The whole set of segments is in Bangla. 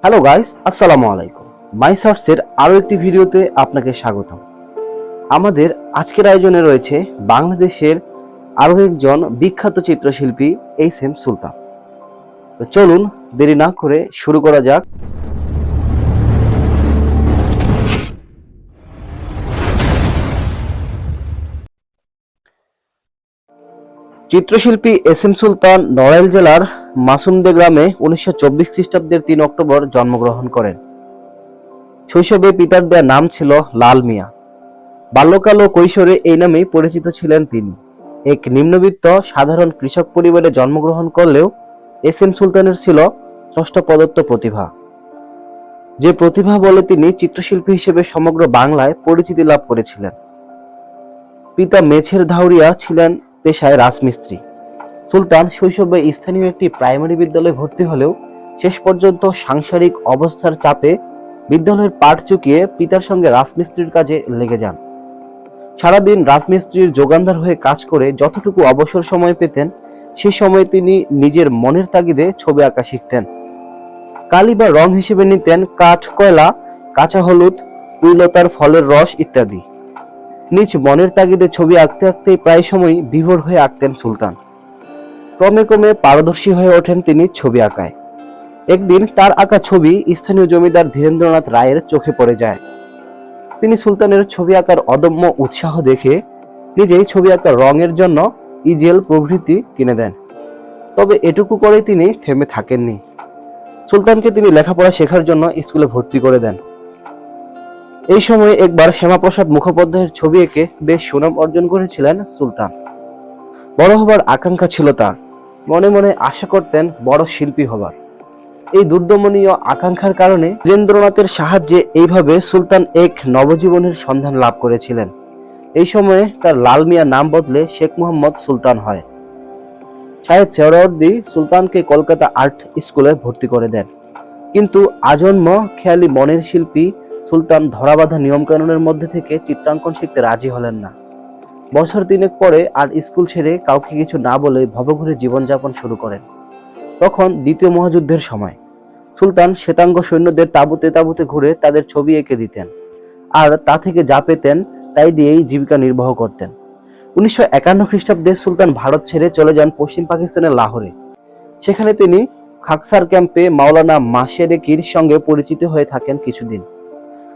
হ্যালো গাইস আসসালামু আলাইকুম। মাই সার্চের আরও একটি ভিডিওতে আপনাকে স্বাগতম। আমাদের আজকের আয়োজনে রয়েছে বাংলাদেশের আরও একজন বিখ্যাত চিত্রশিল্পী এইচ এম সুলতান তো চলুন দেরি না করে শুরু করা যাক। চিত্রশিল্পী এস এম সুলতান নড়াইল জেলার মাসুমদে গ্রামে উনিশশো চব্বিশ খ্রিস্টাব্দের তিন অক্টোবর জন্মগ্রহণ করেন। শৈশবে পিতার দেয়া নাম ছিল লাল মিয়া। বাল্যকাল ও কৈশোরে এই নামেই পরিচিত ছিলেন তিনি। এক নিম্নবিত্ত, সাধারণ কৃষক পরিবারে জন্মগ্রহণ করলেও এস এম সুলতানের ছিল ষষ্ঠ প্রদত্ত প্রতিভা। যে প্রতিভা বলে তিনি চিত্রশিল্পী হিসেবে সমগ্র বাংলায় পরিচিতি লাভ করেছিলেন। পিতা মেছের ধাউরিয়া ছিলেন পেশায় রাজমিস্ত্রি। সুলতান শৈশবে স্থানীয় একটি প্রাইমারি বিদ্যালয়ে ভর্তি হলেও শেষ পর্যন্ত সাংসারিক অবস্থার চাপে বিদ্যালয়ের পাঠ চুকিয়ে পিতার সঙ্গে রাজমিস্ত্রির কাজে লেগে যান। সারাদিন রাজমিস্ত্রির যোগানদার হয়ে কাজ করে যতটুকু অবসর সময় পেতেন, সে সময় তিনি নিজের মনের তাগিদে ছবি আঁকা শিখতেন। কালি বা রং হিসেবে নিতেন কাঠ, কয়লা, কাঁচা হলুদ কুইলতার ফলের রস ইত্যাদি। নিজ মনের তাগিদে ছবি আঁকতে আঁকতেই প্রায় সময়ই বিভোর হয়ে আঁকতেন সুলতান। ক্রমে ক্রমে পারদর্শী হয়ে ওঠেন তিনি ছবি আঁকায়। একদিন তার আঁকা ছবি স্থানীয় জমিদার ধীরেন্দ্রনাথ রায়ের চোখে পড়ে যায়। তিনি সুলতানের ছবি আঁকার অদম্য উৎসাহ দেখে নিজেই ছবি আঁকার রঙের জন্য ইজেল প্রভৃতি কিনে দেন। তবে এটুকু করেই তিনি থেমে থাকেননি। সুলতানকে তিনি লেখাপড়া শেখার জন্য স্কুলে ভর্তি করে দেন। এই সময়ে একবার শ্যামাপ্রসাদ মুখোপাধ্যায়ের ছবি এঁকে বেশ সুনাম অর্জন করেছিলেন সুলতান। বড় হবার আকাঙ্ক্ষা ছিল তার। মনে মনে আশা করতেন বড় শিল্পী হবার। এই দুর্দমনীয় আকাঙ্ক্ষার কারণে বীরেন্দ্রনাথের সাহায্যে এইভাবে সুলতান এক নবজীবনের সন্ধান লাভ করেছিলেন। এই সময়ে তার লাল মিয়া নাম বদলে শেখ মোহাম্মদ সুলতান হয়। শাহেদ সেহরাওয়ার্দী সুলতানকে কলকাতা আর্ট স্কুলে ভর্তি করে দেন। কিন্তু আজন্ম খেয়ালি মনের শিল্পী সুলতান ধরাবাঁধা নিয়মকানুনের মধ্যে থেকে চিত্রাঙ্কন শিখতে রাজি হলেন না। বছর তিনেক পরে আর স্কুল ছেড়ে কাউকে কিছু না বলে ভবঘুরে জীবনযাপন শুরু করেন। তখন দ্বিতীয় মহাযুদ্ধের সময়, সুলতান শ্বেতাঙ্গ সৈন্যদের তাঁবুতে তাঁবুতে ঘুরে তাদের ছবি এঁকে দিতেন। আর তা থেকে যা পেতেন, তাই দিয়েই জীবিকা নির্বাহ করতেন। উনিশশো একান্ন খ্রিস্টাব্দে সুলতান ভারত ছেড়ে চলে যান পশ্চিম পাকিস্তানের লাহোরে। সেখানে তিনি খাকসার ক্যাম্পে মাওলানা মাসেরেকির সঙ্গে পরিচিত হয়ে থাকেন কিছুদিন।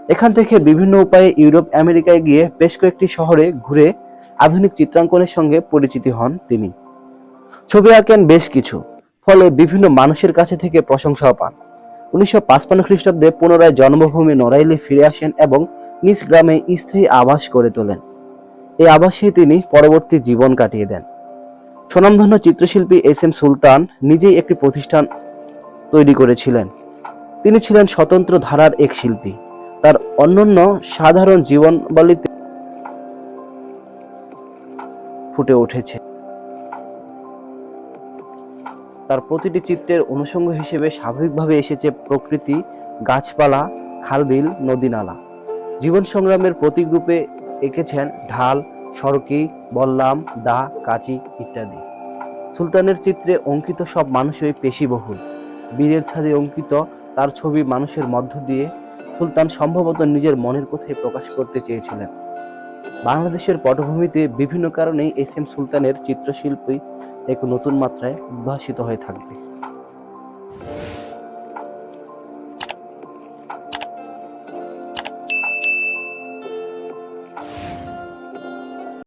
এখান থেকে বিভিন্ন উপায়ে ইউরোপ, আমেরিকায় গিয়ে বেশ কয়েকটি শহরে ঘুরে আধুনিক চিত্রাঙ্কনের সঙ্গে পরিচিতি হন তিনি। ছবি আঁকেন বেশ কিছু, ফলে বিভিন্ন মানুষের কাছে থেকে প্রশংসাও পান। উনিশশো পাঁচপান্ন খ্রিস্টাব্দে পুনরায় জন্মভূমি নড়াইলে ফিরে আসেন এবং নিজ গ্রামে স্থায়ী আবাস করে তোলেন। এই আবাসেই তিনি পরবর্তী জীবন কাটিয়ে দেন। স্বনামধন্য চিত্রশিল্পী এস এম সুলতান নিজেই একটি প্রতিষ্ঠান তৈরি করেছিলেন। তিনি ছিলেন স্বতন্ত্র ধারার এক শিল্পী। তার অন্যান্য সাধারণ জীবনবলিতে ফুটে উঠেছে। তার প্রতিটি চিত্রের অনুষঙ্গ হিসেবে স্বাভাবিকভাবে এসেছে প্রকৃতি, গাছপালা, খালবিল নদী নালা জীবন সংগ্রামের প্রতীক রূপে এঁকেছেন ঢাল, সড়কি, বল্লাম, দা, কাচি ইত্যাদি। সুলতানের চিত্রে অঙ্কিত সব মানুষই পেশিবহুল। বীরের ছাদে অঙ্কিত তার ছবি মানুষের মধ্য দিয়ে সুলতান সম্ভবত নিজের মনের কথাই প্রকাশ করতে চেয়েছিলেন। বাংলাদেশের পটভূমিতে বিভিন্ন কারণে এস এম সুলতানের চিত্রশিল্পী এক নতুন মাত্রায় উদ্ভাসিত হয়ে থাকবে।